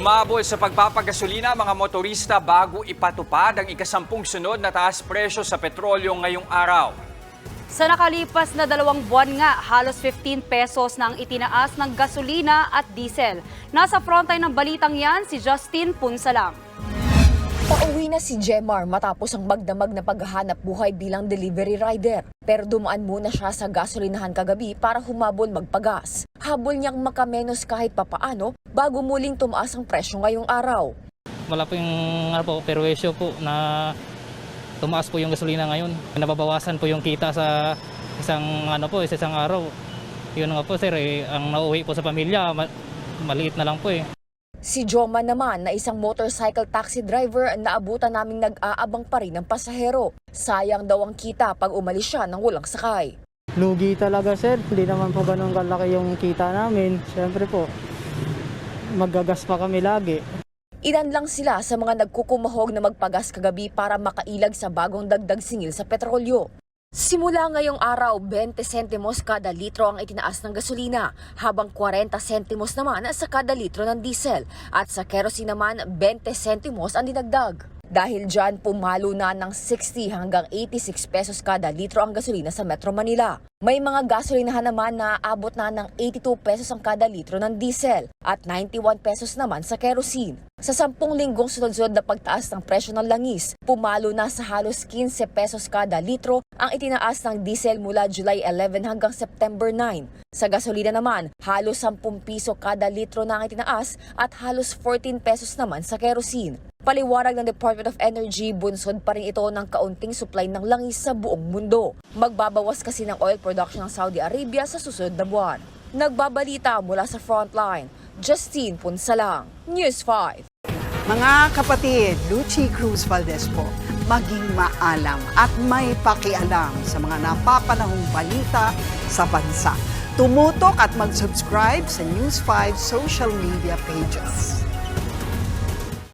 Humabol sa pagpapagasolina mga motorista bago ipatupad ang ikasampung sunod na taas presyo sa petrolyo ngayong araw. Sa nakalipas na dalawang buwan nga, halos 15 pesos na ang itinaas ng gasolina at diesel. Nasa frontline ng balitang yan si Justin Punsalang. Pauwi na si Jemar matapos ang magdamag na paghahanap buhay bilang delivery rider. Pero dumaan muna siya sa gasolinahan kagabi para humabol magpagas. Habol niyang makamenos kahit papaano bago muling tumaas ang presyo ngayong araw. wala po yung ano po, perwisyo po na tumaas po yung gasolina ngayon. Nababawasan po yung kita sa isang ano po, sa isang araw. Yun nga po sir, eh, ang nauwi po sa pamilya, ma- maliit na lang po eh. Si Joma naman na isang motorcycle taxi driver na abutan naming nag-aabang pa rin ng pasahero. Sayang daw ang kita pag umalis siya ng walang sakay. Lugi talaga sir, hindi naman po ganun kalaki yung kita namin. Siyempre po, magagas pa kami lagi. Ilan lang sila sa mga nagkukumahog na magpagas kagabi para makailag sa bagong dagdag singil sa petrolyo. Simula ngayong araw, 20 sentimos kada litro ang itinaas ng gasolina, habang 40 sentimos naman sa kada litro ng diesel, at sa kerosene naman, 20 sentimos ang dinagdag. Dahil dyan, pumalo na ng 60 hanggang 86 pesos kada litro ang gasolina sa Metro Manila. May mga gasolinahan naman na abot na ng 82 pesos ang kada litro ng diesel at 91 pesos naman sa kerosene. Sa sampung linggong sunod-sunod na pagtaas ng presyo ng langis, pumalo na sa halos 15 pesos kada litro ang itinaas ng diesel mula July 11 hanggang September 9. Sa gasolina naman, halos 10 piso kada litro na ang itinaas at halos 14 pesos naman sa kerosene. Paliwanag ng Department of Energy, bunsod pa rin ito ng kaunting supply ng langis sa buong mundo. Magbabawas kasi ng oil production ng Saudi Arabia sa susunod na buwan. Nagbabalita mula sa frontline, Justine Punsalang, News 5. Mga kapatid, Lucy Cruz Valdez po, maging maalam at may pakialam sa mga napapanahong balita sa bansa. Tumutok at mag-subscribe sa News 5 social media pages.